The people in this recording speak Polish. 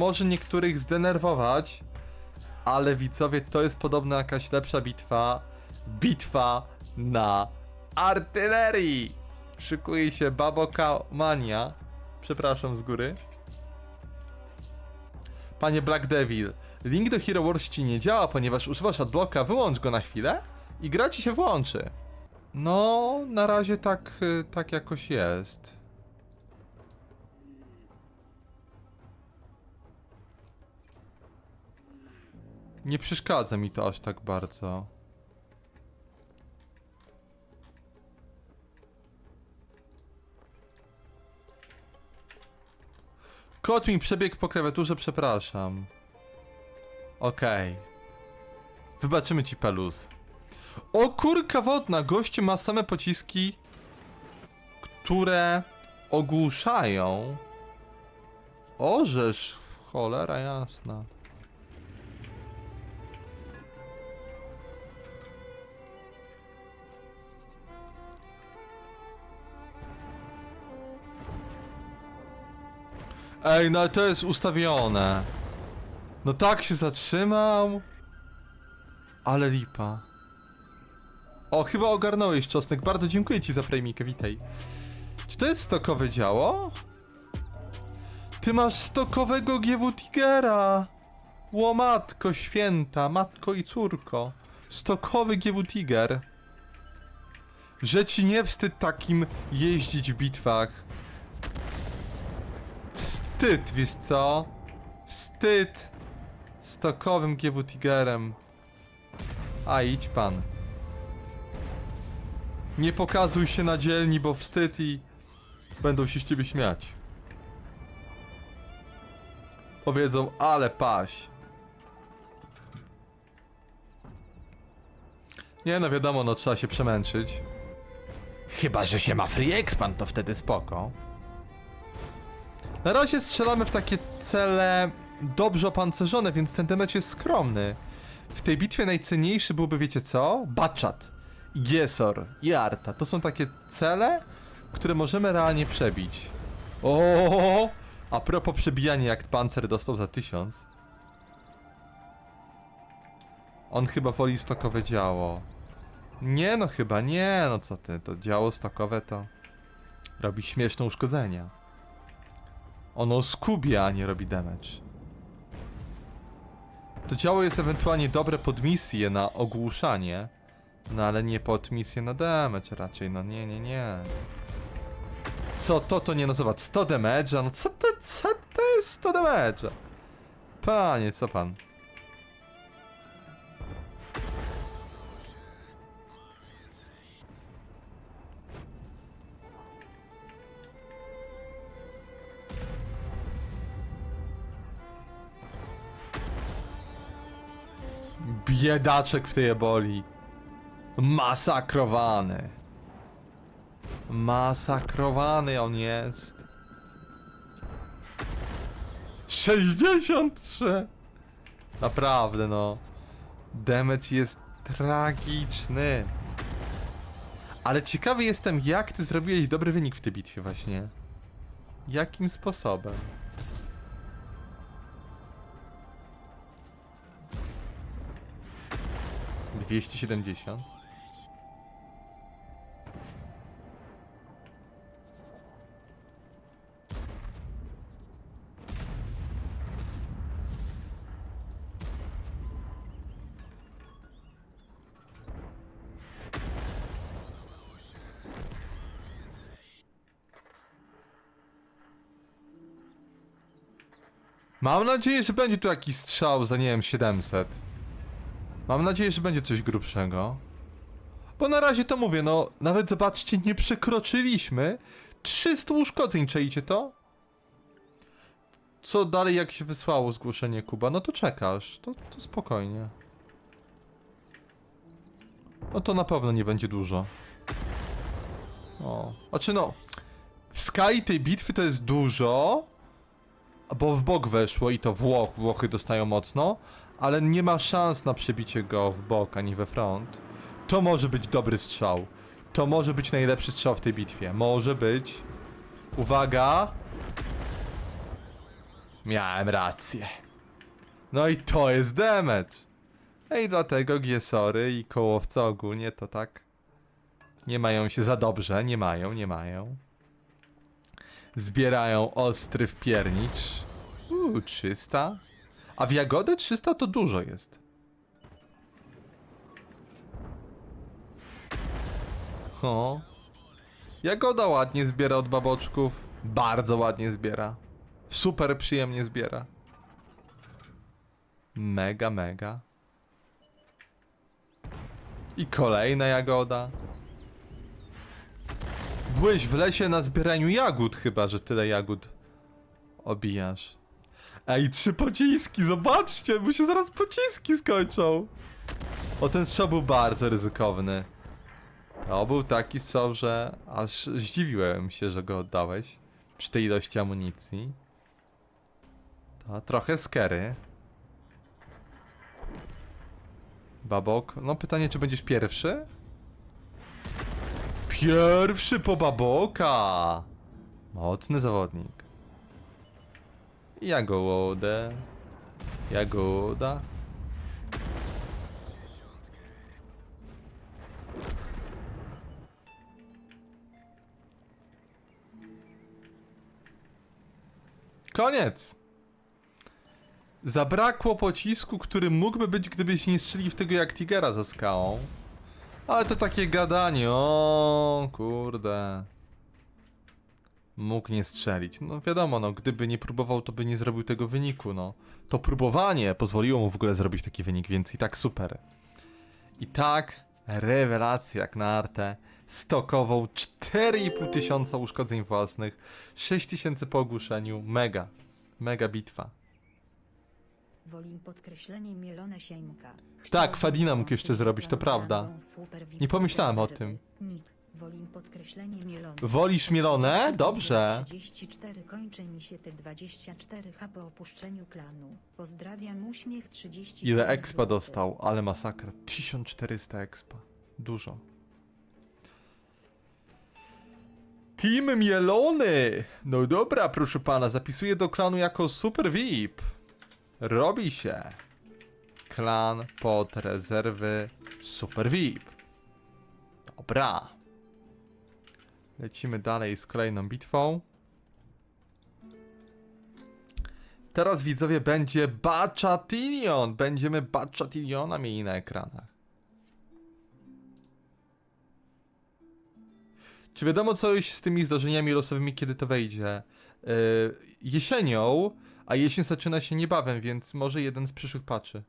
może niektórych zdenerwować, ale widzowie, to jest podobno jakaś lepsza bitwa. Bitwa na artylerii! Szykuje się Baboka Mania. Przepraszam z góry. Panie Black Devil, link do Hero Wars ci nie działa, ponieważ używasz adblocka, wyłącz go na chwilę i gra ci się włączy. No, na razie tak, y, tak jakoś jest. Nie przeszkadza mi to aż tak bardzo. Kot mi przebiegł po klawiaturze, przepraszam. Okej. Wybaczymy ci peluz. O kurka wodna, gościu ma same pociski, które ogłuszają. Orzesz, cholera jasna. Ej, no ale to jest ustawione. No tak się zatrzymał. Ale lipa. O, chyba ogarnąłeś czosnek. Bardzo dziękuję ci za premikę, witaj. Czy to jest stokowe działo? Ty masz stokowego GW Tigera. Ło matko święta, matko i córko. Stokowy GW Tiger. Że ci nie wstyd takim jeździć w bitwach. Wstyd, wiesz co? Wstyd. Stokowym GW Tigerem. A idź pan. Nie pokazuj się na dzielni, bo wstyd i będą się z ciebie śmiać. Powiedzą, ale paś. Nie no wiadomo, no trzeba się przemęczyć. Chyba, że się ma free expand, to wtedy spoko. Na razie strzelamy w takie cele dobrze opancerzone, więc ten damage jest skromny. W tej bitwie najcenniejszy byłby, wiecie co? Baczat, Giesor, i Arta. To są takie cele, które możemy realnie przebić. O! A propos przebijania, jak pancer dostał za tysiąc. On chyba woli stokowe działo. Nie no, chyba nie, no co ty, to działo stokowe to robi śmieszne uszkodzenia. Ono skubia, a nie robi damage. To działo jest ewentualnie dobre pod misję na ogłuszanie, no ale nie pod misję na damage raczej, no nie, nie, nie. Co to, to nie no zobacz, 100 damage'a, no co to, co to jest 100 damage'a? Panie, co pan? Biedaczek w tej eboli. Masakrowany. Masakrowany on jest. 63! Naprawdę no. Damage jest tragiczny. Ale ciekawy jestem, jak ty zrobiłeś dobry wynik w tej bitwie właśnie. Jakim sposobem? Dwieście siedemdziesiąt. Mam nadzieję, że będzie tu jakiś strzał za nie wiem 700. Mam nadzieję, że będzie coś grubszego. Bo na razie to mówię, no nawet zobaczcie, nie przekroczyliśmy 300 uszkodzeń, czaicie to? Co dalej jak się wysłało zgłoszenie Kuba? No to czekasz, to, to spokojnie. No to na pewno nie będzie dużo. O, znaczy no, w skali tej bitwy to jest dużo, bo w bok weszło i to Włoch, Włochy dostają mocno, ale nie ma szans na przebicie go w bok ani we front. To może być dobry strzał. To może być najlepszy strzał w tej bitwie. Może być. Uwaga! Miałem rację. No i to jest damage. I dlatego Giesory i kołowce ogólnie to tak nie mają się za dobrze, nie mają, nie mają. Zbierają ostry wpiernicz. Uuu, 300. A w Jagodę 300 to dużo jest. O. Jagoda ładnie zbiera od baboczków. Bardzo ładnie zbiera. Super przyjemnie zbiera. Mega, mega. I kolejna jagoda. Byłeś w lesie na zbieraniu jagód, chyba że tyle jagód obijasz. Ej, trzy pociski, zobaczcie, bo się zaraz pociski skończą. O, ten strzał był bardzo ryzykowny. To był taki strzał, że aż zdziwiłem się, że go oddałeś przy tej ilości amunicji. To trochę skery. Babok, no pytanie, czy będziesz pierwszy? Pierwszy po Baboka! Mocny zawodnik. Jagodę. Jagoda. Koniec! Zabrakło pocisku, który mógłby być, gdybyś nie strzelił w tego jak Tigera za skałą. Ale to takie gadanie, o kurde. Mógł nie strzelić. No wiadomo, no gdyby nie próbował, to by nie zrobił tego wyniku, no. To próbowanie pozwoliło mu w ogóle zrobić taki wynik, więc i tak super. I tak, rewelacja jak na artę. Stokował 4,5 tysiąca uszkodzeń własnych, 6 tysięcy po ogłuszeniu, mega, mega bitwa. Wolim podkreślenie mielone siemka. Tak, Fadina mógł jeszcze zrobić, to prawda. Nie pomyślałem o tym. Nick, wolim podkreślenie mielone. Wolisz mielone? Dobrze. 34 kończy mi się te 24 H po opuszczeniu klanu. Pozdrawiam uśmiech 30. Ile expa dostał, ale masakra. 1400 expa. Dużo. Team Mielony! No dobra, proszę pana, zapisuję do klanu jako Super VIP. Robi się. Klan pod rezerwy Super VIP. Dobra. Lecimy dalej z kolejną bitwą. Teraz widzowie będzie Bachatilion. Będziemy Bachatiliona mieli na ekranach. Czy wiadomo coś z tymi zdarzeniami losowymi, kiedy to wejdzie? Yy, jesienią, a jesień zaczyna się niebawem, więc może jeden z przyszłych patchy.